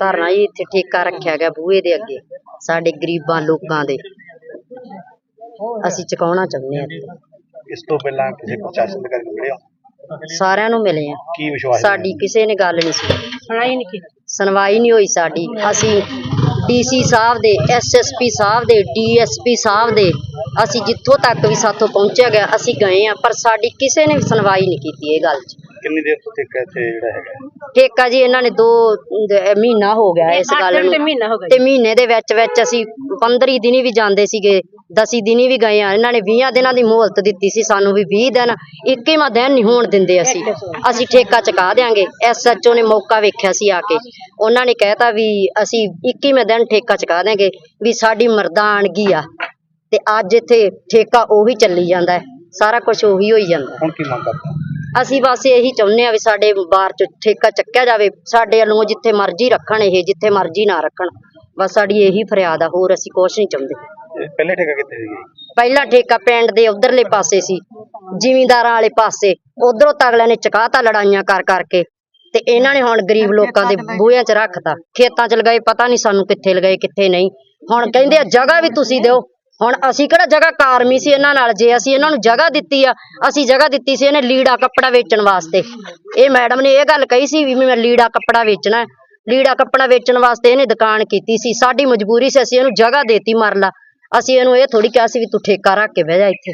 ਧਰਨਾ ਜੀ ਇੱਥੇ ਠੇਕਾ ਰੱਖਿਆ ਗਿਆ ਬੂਹੇ ਦੇ ਅੱਗੇ ਸਾਡੇ ਗਰੀਬਾਂ ਲੋਕਾਂ ਦੇ। ਅਸੀਂ ਚੁਕਾਉਣਾ ਚਾਹੁੰਦੇ ਹਾਂ ਇੱਥੇ। ਇਸ ਤੋਂ ਪਹਿਲਾਂ ਕਿਸੇ ਪ੍ਰਸ਼ਾਸਨ ਦੇ ਕਰਕੇ ਮਿਲੇ ਹੋ? ਸਾਰਿਆਂ ਨੂੰ ਮਿਲੇ ਆ ਕੀ ਵਿਸ਼ਵਾਸ? ਸਾਡੀ ਕਿਸੇ ਨੇ ਗੱਲ ਨਹੀਂ ਸੁਣੀ। ਸੁਣਾਈ ਨਹੀਂ ਕੀਤੀ ਸੁਣਵਾਈ ਨਹੀਂ ਹੋਈ ਸਾਡੀ। ਅਸੀਂ ਡੀਸੀ ਸਾਹਿਬ ਦੇ ਐਸਐਸਪੀ ਸਾਹਿਬ ਦੇ ਡੀਐਸਪੀ ਸਾਹਿਬ ਦੇ ਅਸੀਂ ਜਿੱਥੋਂ ਤੱਕ ਵੀ ਸਾਥੋਂ ਪਹੁੰਚਿਆ ਗਿਆ ਅਸੀਂ ਗਏ ਆ ਪਰ ਸਾਡੀ ਕਿਸੇ ਨੇ ਵੀ ਸੁਣਵਾਈ ਨਹੀਂ ਕੀਤੀ ਇਹ ਗੱਲ 'ਚ। ਕਿੰਨੀ ਦੇਰ ਤੋਂ ਠੇਕਾ ਇੱਥੇ ਜਿਹੜਾ ਹੈਗਾ? ਠੇਕਾ ਜੀ ਇਹਨਾਂ ਨੇ ਦੋ ਦ- ਮਹੀਨਾ ਹੋ ਗਿਆ ਇਸ ਗੱਲ ਤੇ ਨੂੰ। ਮਹੀਨਾ ਹੋ ਗਿਆ ਤੇ ਮਹੀਨੇ ਦੇ ਵਿੱਚ ਵਿੱਚ ਅਸੀਂ 15 ਦਿਨੀ ਵੀ ਜਾਂਦੇ ਸੀਗੇ 10 ਦਿਨੀ ਵੀ ਗਏ ਆ। ਇਹਨਾਂ ਨੇ 20 ਦਿਨਾਂ ਦੀ ਮੁਹਲਤ ਦਿੱਤੀ ਸੀ ਸਾਨੂੰ ਵੀ 20 ਦਿਨ 21ਵਾਂ ਦਿਨ ਨਹੀਂ ਹੋਣ ਦਿੰਦੇ ਅਸੀਂ। ਅਸੀਂ ਠੇਕਾ ਚੁਕਾ ਦੇਾਂਗੇ ਐਸਐਚਓ ਨੇ ਮੌਕਾ ਵੇਖਿਆ ਸੀ ਆ ਕੇ। ਉਹਨਾਂ ਨੇ ਕਹਿਤਾ ਵੀ ਅਸੀਂ 21ਵੇਂ ਦਿਨ ਠੇਕਾ ਚੁਕਾ ਦੇਾਂਗੇ ਵੀ ਸਾਡੀ ਮਰਦਾਨਗੀ ਆ। ਤੇ ਅੱਜ ਇੱਥੇ ਠੇਕਾ ਉਹੀ ਚੱਲੀ ਜਾਂਦਾ ਸਾਰਾ ਕੁਝ ਉਹੀ ਹੋਈ ਜਾਂਦਾ ਹੁਣ ਕੀ ਮੰਗ ਕਰਦੇ? ਅਸੀਂ ਬਸ ਇਹੀ ਚਾਹੁੰਦੇ ਆ ਵੀ ਸਾਡੇ ਬਾਰ ਚ ਠੇਕਾ ਚੱਕਿਆ ਜਾਵੇ ਸਾਡੇ ਵੱਲੋਂ ਜਿੱਥੇ ਮਰਜ਼ੀ ਰੱਖਣ ਇਹ ਜਿੱਥੇ ਮਰਜ਼ੀ ਨਾ ਰੱਖਣ। ਬਸ ਸਾਡੀ ਇਹੀ ਫਰਿਆਦ ਆ ਹੋਰ ਅਸੀਂ ਕੁਛ ਨਹੀਂ ਚਾਹੁੰਦੇ। ਪਹਿਲੇ ਠੇਕਾ ਕਿੱਥੇ ਸੀ ਪਹਿਲਾ ਠੇਕਾ ਪਿੰਡ ਦੇ ਉਧਰਲੇ ਪਾਸੇ ਸੀ ਜ਼ਿਮੀਂਦਾਰਾਂ ਵਾਲੇ ਪਾਸੇ। ਉਧਰੋਂ ਤਗਲਿਆਂ ਨੇ ਚਕਾਤਾ ਲੜਾਈਆਂ ਕਰ ਕਰਕੇ ਤੇ ਇਹਨਾਂ ਨੇ ਹੁਣ ਗਰੀਬ ਲੋਕਾਂ ਦੇ ਬੂਹਿਆਂ 'ਚ ਰੱਖਤਾ। ਖੇਤਾਂ 'ਚ ਲਗਾਏ ਪਤਾ ਨਹੀਂ ਸਾਨੂੰ ਕਿੱਥੇ ਲਗਾਏ ਕਿੱਥੇ ਨਹੀਂ। ਹੁਣ ਕਹਿੰਦੇ ਆ ਜਗ੍ਹਾ ਵੀ ਤੁਸੀਂ ਦਿਓ ਹੁਣ ਅਸੀਂ ਕਿਹੜਾ ਜਗ੍ਹਾ ਕਾਰਮੀ ਸੀ ਇਹਨਾਂ ਨਾਲ ਜੇ ਅਸੀਂ ਇਹਨਾਂ ਨੂੰ ਜਗ੍ਹਾ ਦਿੱਤੀ ਆ ਅਸੀਂ ਜਗ੍ਹਾ ਦਿੱਤੀ ਸੀ ਇਹਨੇ ਲੀੜਾ ਕੱਪੜਾ ਵੇਚਣ ਵਾਸਤੇ। ਇਹ ਮੈਡਮ ਨੇ ਇਹ ਗੱਲ ਕਹੀ ਸੀ ਵੀ ਮੈਂ ਲੀੜਾ ਕੱਪੜਾ ਵੇਚਣਾ। ਲੀੜਾ ਕੱਪੜਾ ਵੇਚਣ ਵਾਸਤੇ ਇਹਨੇ ਦੁਕਾਨ ਕੀਤੀ ਸੀ। ਸਾਡੀ ਮਜਬੂਰੀ ਸੀ ਅਸੀਂ ਇਹਨੂੰ ਜਗ੍ਹਾ ਦੇਤੀ ਮਰਲਾ ਅਸੀਂ ਇਹਨੂੰ ਇਹ ਥੋੜੀ ਕਿਹਾ ਸੀ ਵੀ ਤੂੰ ਠੇਕਾ ਰੱਖ ਕੇ ਬਹਿ ਜਾ ਇੱਥੇ।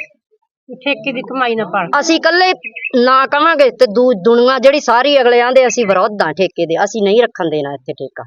ਠੇਕੇ ਦੀ ਕਮਾਈ ਨਾ ਪਾਣ ਅਸੀਂ ਇਕੱਲੇ ਨਾ ਕਵਾਂਗੇ ਤੇ ਦੂ ਦੁਨੀਆ ਜਿਹੜੀ ਸਾਰੀ ਅਗਲੇ ਆਂਦੇ ਅਸੀਂ ਵਿਰੋਧ ਆ ਠੇਕੇ ਦੇ। ਅਸੀਂ ਨਹੀਂ ਰੱਖਣ ਦੇਣਾ ਇੱਥੇ ਠੇਕਾ।